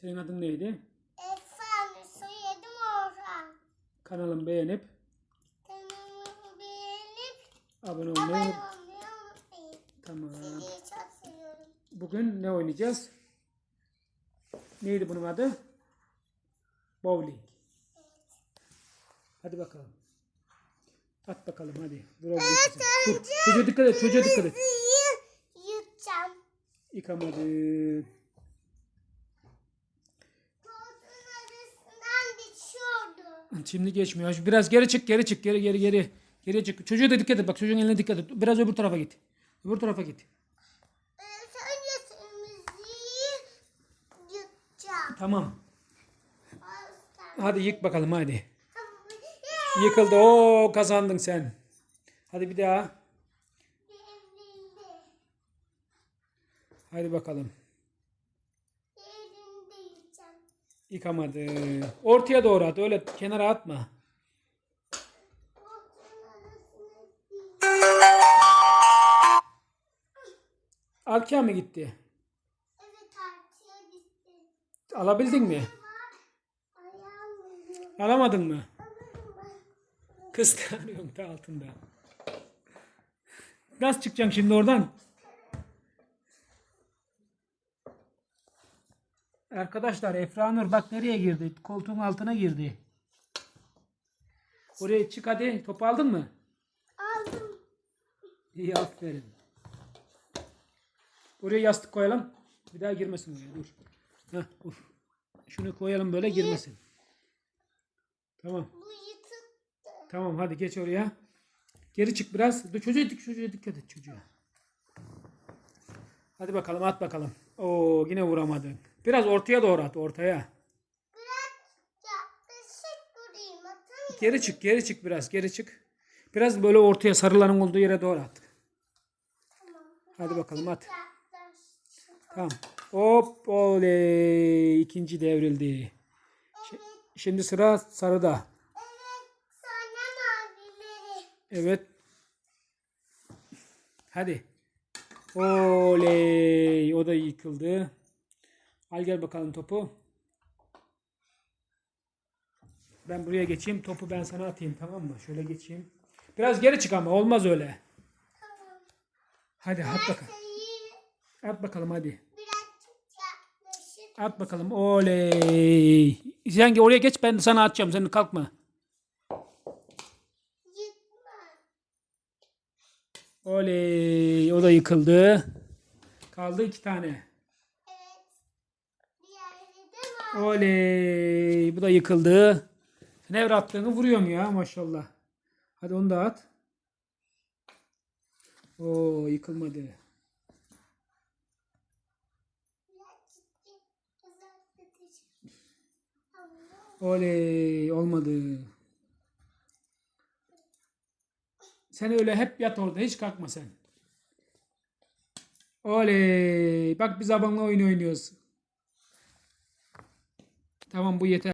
Senin adın neydi? Efendim soyadım Orhan. Kanalımı beğenip Kanalımı beğenip abone abone olmayı unut- olmayı unutmayın. Tamam. Sizi çok seviyorum. Bugün ne oynayacağız? Neydi bunun adı? Bowling. Evet. Hadi bakalım. At bakalım hadi. Oğlum, yıkasın. Dur. Çocuğa dikkat et. Çocuğa dikkat et. Sizi yutacağım. Yıkamadı. Koltuğun arasından geçiyordu. Şimdi geçmiyor. Biraz geri çık, geri çık, geri geri geri. Geriye çık. Çocuğa da dikkat et. Bak çocuğun eline dikkat et. Biraz öbür tarafa git. Öbür tarafa git. Ee. Tamam. Hadi yık bakalım hadi. Yıkıldı. Oo kazandın sen. Hadi bir daha. Hadi bakalım. Devrildi yiyeceğim. Yıkamadı. Ortaya doğru at. Öyle kenara atma. Arkaya mı gitti? Evet gitti. Alabildin mi? Alamadın mı? Kıskanıyorum da altında. Nasıl çıkacaksın şimdi oradan? Arkadaşlar Efra Nur bak nereye girdi? Koltuğun altına girdi. Oraya çık hadi. Topu aldın mı? Aldım. İyi aferin. Oraya yastık koyalım. Bir daha girmesin oraya dur. Heh, uf. Şunu koyalım böyle girmesin. Tamam. Bu yıtıktı. Tamam hadi geç oraya. Geri çık biraz. Dur, çocuğa, dik, çocuğa dikkat et çocuğa. Hadi bakalım at bakalım. Oo yine vuramadın. Biraz ortaya doğru at ortaya. Geri çık geri çık biraz geri çık. Biraz böyle ortaya sarıların olduğu yere doğru at. Hadi bakalım at. Tamam. Hop oley. İkinci devrildi. Şi- Şimdi sıra sarıda. Evet. Hadi. Oley. O da yıkıldı. Al gel bakalım topu. Ben buraya geçeyim. Topu ben sana atayım tamam mı? Şöyle geçeyim. Biraz geri çık ama olmaz öyle. Tamam. Hadi at bakalım. At bakalım hadi. At bakalım. Oley. Sen oraya geç ben sana atacağım. Sen kalkma. Oley. O da yıkıldı. Kaldı iki tane. Oley. Bu da yıkıldı. Sen evre attığını vuruyorum ya maşallah. Hadi onu da at. Oo yıkılmadı. Oley olmadı. Sen öyle hep yat orada hiç kalkma sen. Oley. Bak biz abamla oyun oynuyoruz. Tamam bu yeter.